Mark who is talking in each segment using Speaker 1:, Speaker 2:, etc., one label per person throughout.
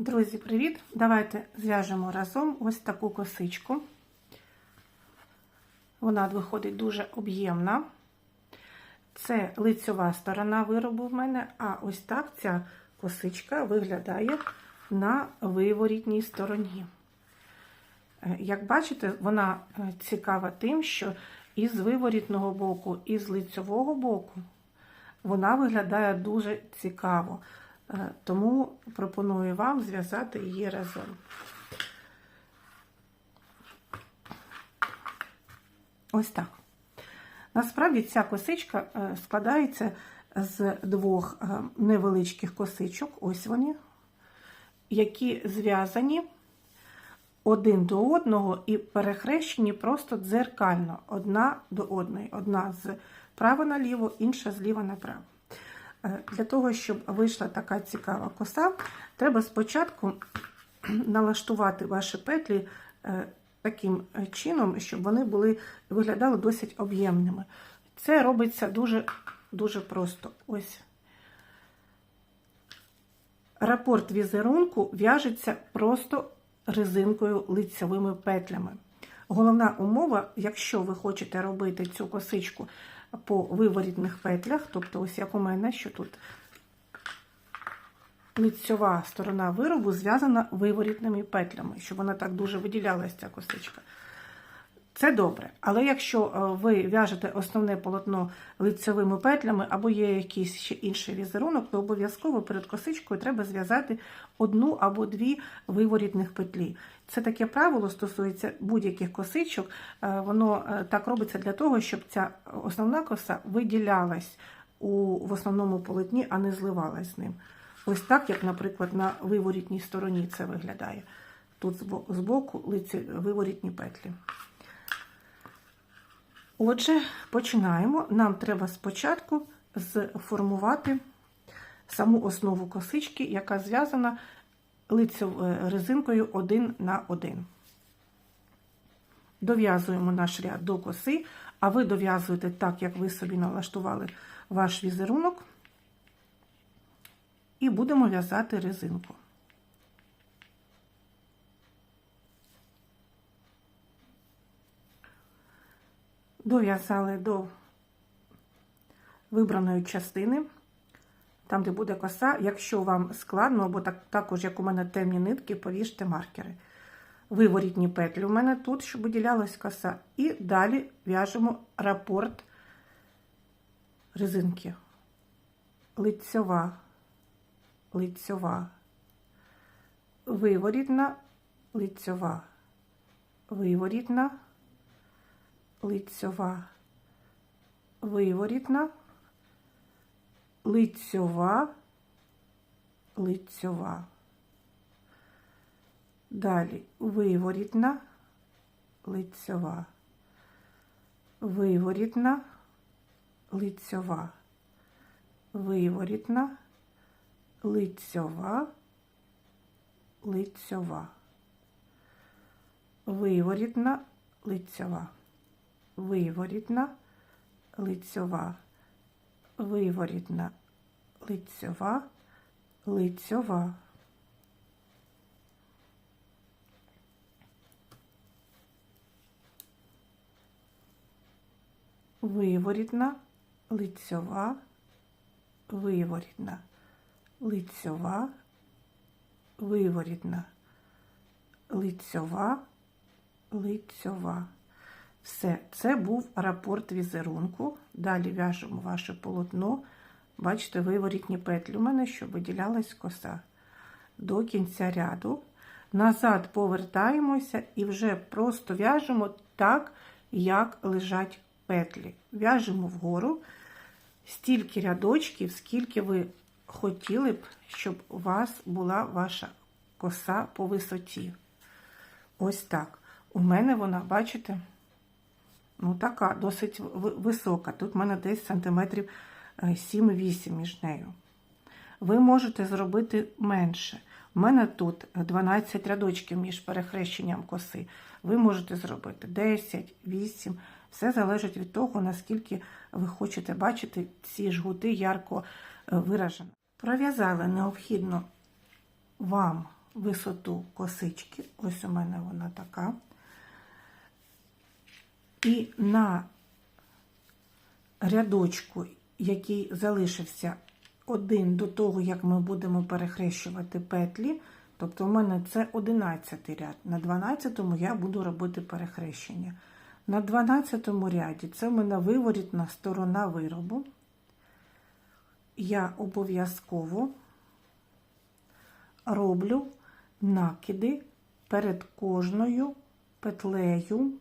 Speaker 1: Друзі, привіт! Давайте зв'яжемо разом ось таку косичку. Вона виходить дуже об'ємна. Це лицьова сторона виробу в мене, а ось так ця косичка виглядає на виворітній стороні. Е, Як бачите, вона е, цікава тим, що і з виворітного боку, і з лицьового боку вона виглядає дуже цікаво. Е, Тому пропоную вам зв'язати її разом. Ось так. Насправді ця косичка е, складається з двох е, невеличких косичок, ось вони, які зв'язані один до одного і перехрещені просто дзеркально одна до одної. Одна з права наліво, інша зліва направо. Е, Для того, щоб вийшла така цікава коса, треба спочатку налаштувати ваші петлі е, таким чином, щоб вони були, виглядали досить об'ємними. Це робиться дуже, дуже просто. Ось. Рапорт візерунку в'яжеться просто резинкою лицьовими петлями. Головна умова, якщо ви хочете робити цю косичку по виворітних петлях, тобто ось як у мене, що тут лицьова сторона виробу зв'язана виворітними петлями, щоб вона так дуже виділялася, ця косичка. Це добре. Але якщо е, ви в'яжете основне полотно лицьовими петлями або є якийсь ще інший візерунок, то обов'язково перед косичкою треба зв'язати одну або дві виворітних петлі. Це таке правило стосується будь-яких косичок. Е, Воно е, так робиться для того, щоб ця основна коса виділялась у, в основному полотні, а не зливалась з ним. Ось так, як, наприклад, на виворітній стороні це виглядає. Тут збо- збоку лиці виворітні петлі. Отже, починаємо. Нам треба спочатку сформувати саму основу косички, яка зв'язана лицев- резинкою один на один. Дов'язуємо наш ряд до коси, а ви дов'язуєте так, як ви собі налаштували ваш візерунок, і будемо в'язати резинку. Дов'язали до вибраної частини, там, де буде коса. Якщо вам складно, або так, також, як у мене темні нитки, повіжте маркери. Виворітні петлі у мене тут, щоб виділялась коса. І далі в'яжемо рапорт резинки. Лицьова, лицьова, виворітна, лицьова, виворітна лицьова, виворітна, лицьова, лицьова. Далі виворітна, лицьова, виворітна, лицьова, виворітна, лицьова, лицьова, виворітна, лицьова виворітна, лицьова, виворітна, лицьова, лицьова. Виворітна, лицьова, виворітна, лицьова, виворітна, лицьова, лицьова. Все, це був рапорт візерунку. Далі в'яжемо ваше полотно. Бачите, виворітні петлі у мене, щоб виділялась коса. До кінця ряду. Назад повертаємося і вже просто в'яжемо так, як лежать петлі. В'яжемо вгору стільки рядочків, скільки ви хотіли б, щоб у вас була ваша коса по висоті. Ось так. У мене вона, бачите? Ну, така досить висока. Тут в мене десь сантиметрів 7-8 між нею. Ви можете зробити менше. У мене тут 12 рядочків між перехрещенням коси. Ви можете зробити 10, 8. Все залежить від того, наскільки ви хочете бачити ці жгути ярко виражені. Пров'язали необхідно вам висоту косички. Ось у мене вона така. І на рядочку, який залишився один до того, як ми будемо перехрещувати петлі, тобто у мене це 11 ряд. На 12 я буду робити перехрещення. На 12 ряді це в мене виворітна сторона виробу. Я обов'язково роблю накиди перед кожною петлею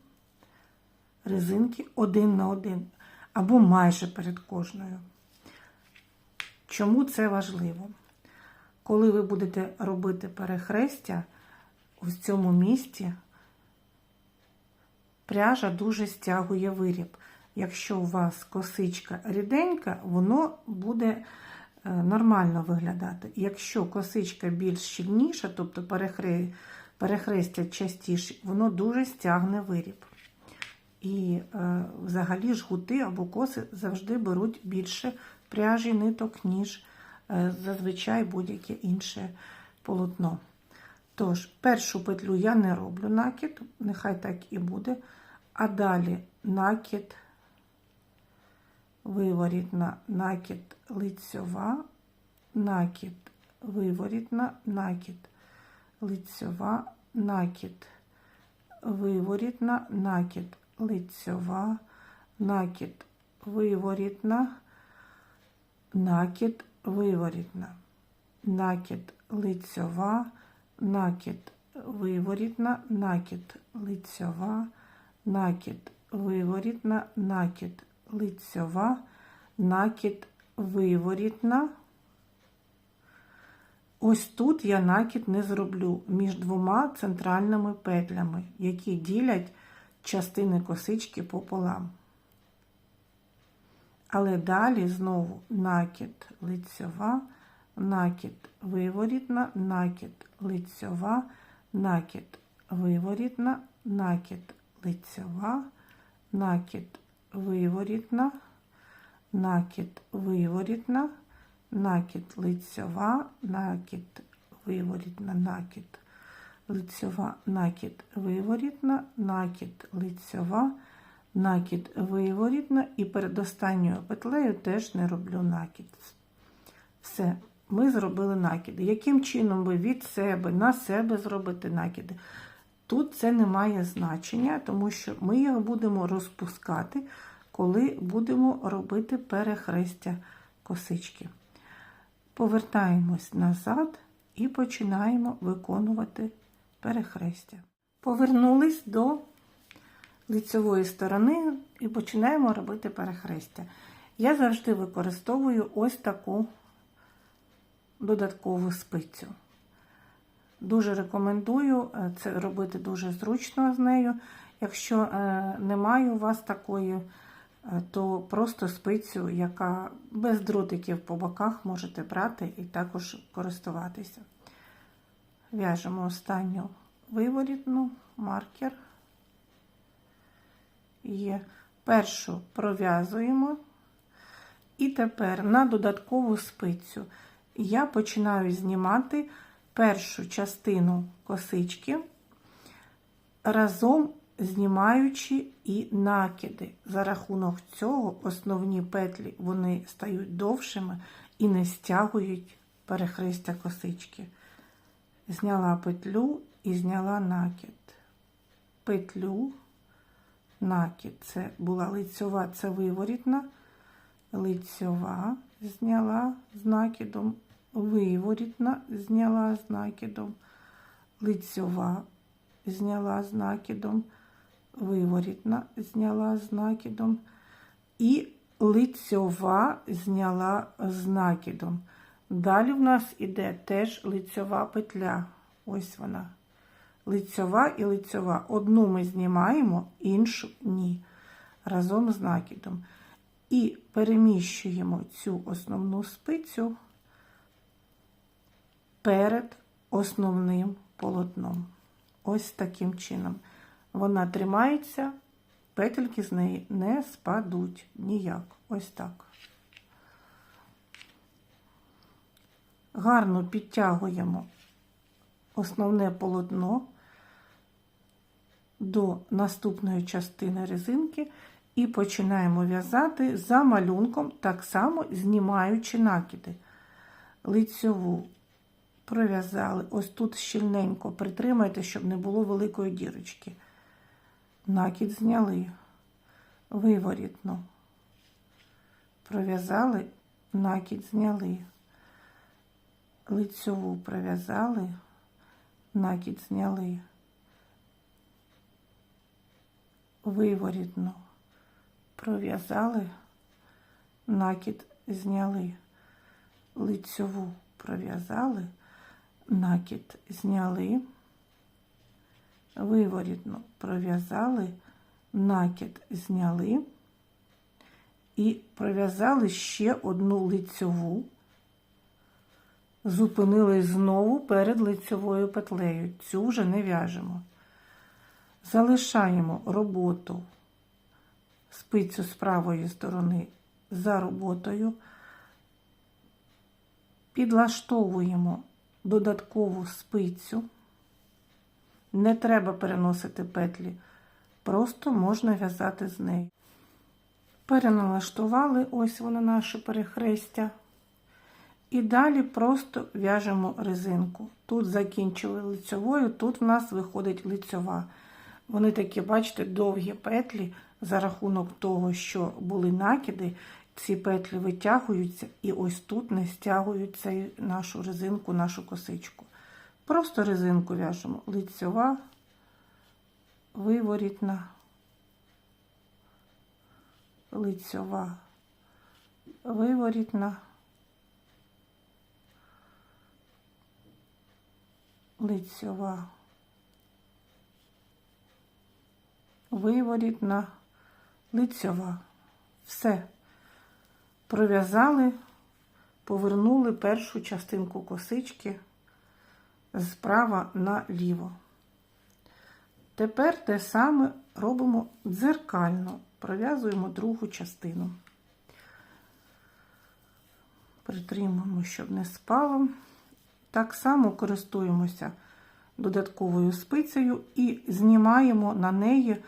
Speaker 1: резинки один на один, або майже перед кожною. Чому це важливо? Коли ви будете робити перехрестя в цьому місці, пряжа дуже стягує виріб. Якщо у вас косичка ріденька, воно буде е, нормально виглядати. Якщо косичка більш щільніша, тобто перехрестя частіше, воно дуже стягне виріб. І е, взагалі жгути або коси завжди беруть більше пряжі ниток, ніж е, зазвичай будь-яке інше полотно. Тож, першу петлю я не роблю накид, нехай так і буде. А далі накид, виворітна, накид лицьова, накид, виворітна, накид, лицьова, накид, виворітна, накид, лицьова, накид, виворітна, накид, виворітна, накид, лицьова, накид, виворітна, накид, лицьова, накид, виворітна, накид, лицьова, накид, виворітна. Ось тут я накид не зроблю між двома центральними петлями, які ділять частини косички пополам. Але далі знову накид лицьова, накид виворітна, накид лицьова, накид виворітна, накид лицьова, накид виворітна, накид виворітна, накид лицьова, накид виворітна, накид лицьова, накид виворітна, накид лицьова, накид виворітна і перед останньою петлею теж не роблю накид. Все, ми зробили накиди. Яким чином ви від себе на себе зробите накиди? Тут це не має значення, тому що ми їх будемо розпускати, коли будемо робити перехрестя косички. Повертаємось назад і починаємо виконувати перехрестя. Повернулись до лицевої сторони і починаємо робити перехрестя. Я завжди використовую ось таку додаткову спицю. Дуже рекомендую е, це робити дуже зручно з нею. Якщо е, немає у вас такої, е, то просто спицю, яка без дротиків по боках можете брати і також користуватися. В'яжемо останню виворітну маркер. Є першу пров'язуємо. І тепер на додаткову спицю я починаю знімати першу частину косички, разом знімаючи і накиди. За рахунок цього основні петлі вони стають довшими і не стягують перехрестя косички. Зняла петлю і зняла накид. Петлю, накид. Це була лицьова, це виворітна, лицьова зняла з накидом, виворітна зняла з накидом, лицьова зняла з накидом, виворітна зняла з накидом. І лицьова зняла з накидом. Далі в нас іде теж лицьова петля. Ось вона. Лицьова і лицьова. Одну ми знімаємо, іншу ні. Разом з накидом. І переміщуємо цю основну спицю перед основним полотном. Ось таким чином. Вона тримається, петельки з неї не спадуть ніяк. Ось так. Гарно підтягуємо основне полотно до наступної частини резинки і починаємо в'язати за малюнком, так само знімаючи накиди. Лицьову пров'язали. Ось тут щільненько притримайте, щоб не було великої дірочки. Накид зняли, виворітно. Пров'язали, накид зняли. Лицьову пров'язали, накид зняли. Виворітно пров'язали, накид зняли. Лицьову пров'язали, накид зняли, виворітно пров'язали, накид зняли і пров'язали ще одну лицьову, зупинились знову перед лицьовою петлею. Цю вже не в'яжемо. Залишаємо роботу спицю з правої сторони за роботою, підлаштовуємо додаткову спицю. Не треба переносити петлі, просто можна в'язати з нею. Переналаштували, ось воно наше перехрестя. І далі просто в'яжемо резинку. Тут закінчили лицьовою, тут в нас виходить лицьова. Вони такі, бачите, довгі петлі за рахунок того, що були накиди, ці петлі витягуються і ось тут не стягують цей, нашу резинку, нашу косичку. Просто резинку в'яжемо. Лицьова, виворітна, лицьова, виворітна, лицьова. виворітна, лицьова. Все. Пров'язали, повернули першу частинку косички справа наліво. Тепер те саме робимо дзеркально, пров'язуємо другу частину. Притримуємо, щоб не спало. Так само користуємося додатковою спицею і знімаємо на неї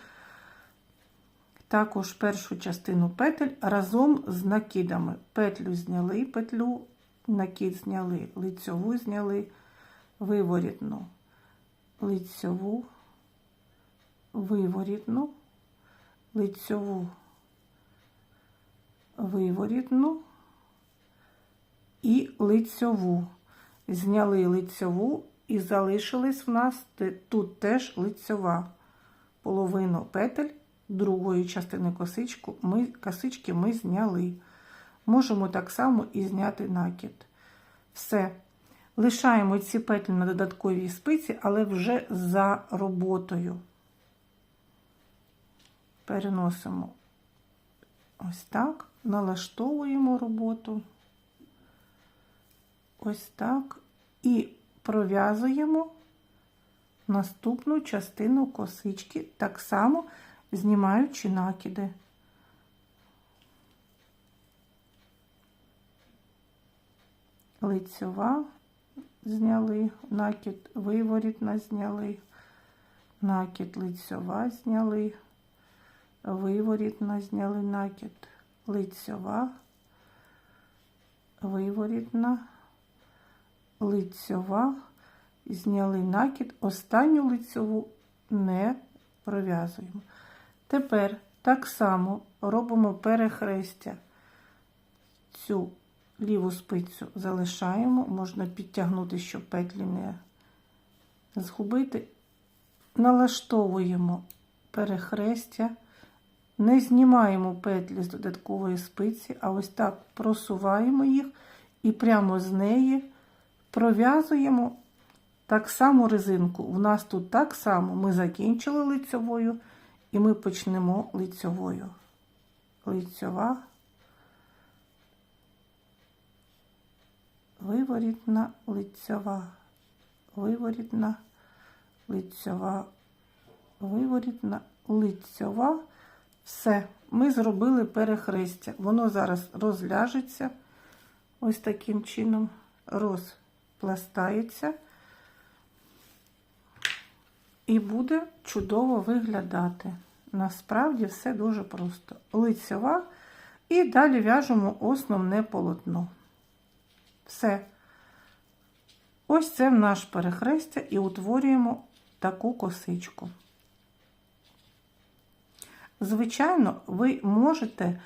Speaker 1: також першу частину петель разом з накидами. Петлю зняли, петлю, накид зняли, лицьову зняли, виворітну, лицьову, виворітну, лицьову, виворітну і лицьову. Зняли лицьову і залишились в нас тут теж лицьова половину петель другої частини косичку ми, косички ми зняли. Можемо так само і зняти накид. Все. Лишаємо ці петлі на додатковій спиці, але вже за роботою. Переносимо ось так, налаштовуємо роботу. Ось так. І пров'язуємо наступну частину косички, так само знімаючи накиди. Лицьова зняли, накид виворітна зняли, накид лицьова зняли, виворітна зняли накид, лицьова, виворітна лицьова, зняли накид, останню лицьову не пров'язуємо. Тепер так само робимо перехрестя. Цю ліву спицю залишаємо, можна підтягнути, щоб петлі не згубити. Налаштовуємо перехрестя, не знімаємо петлі з додаткової спиці, а ось так просуваємо їх і прямо з неї пров'язуємо так само резинку. У нас тут так само ми закінчили лицьовою, і ми почнемо лицьовою. Лицьова, виворітна лицьова, виворітна, лицьова, виворітна, лицьова. Все, ми зробили перехрестя. Воно зараз розляжеться ось таким чином розпластається. І буде чудово виглядати. Насправді все дуже просто. Лицьова і далі в'яжемо основне полотно. Все. Ось це наш перехрестя і утворюємо таку косичку. Звичайно, ви можете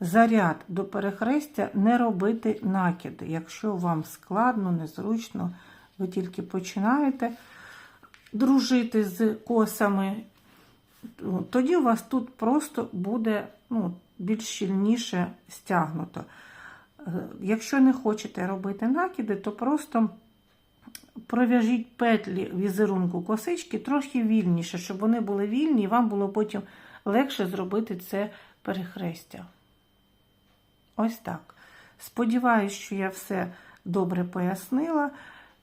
Speaker 1: заряд до перехрестя не робити накиди. Якщо вам складно, незручно, ви тільки починаєте дружити з косами, тоді у вас тут просто буде ну, більш щільніше стягнуто. Якщо не хочете робити накиди, то просто пров'яжіть петлі візерунку косички трохи вільніше, щоб вони були вільні, і вам було потім легше зробити це перехрестя. Ось так. Сподіваюсь, що я все добре пояснила,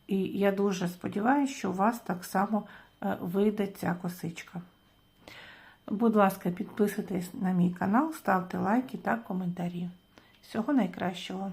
Speaker 1: і я дуже сподіваюся, що у вас так само е, вийде ця косичка. Будь ласка, підписуйтесь на мій канал, ставте лайки та коментарі. Всього найкращого!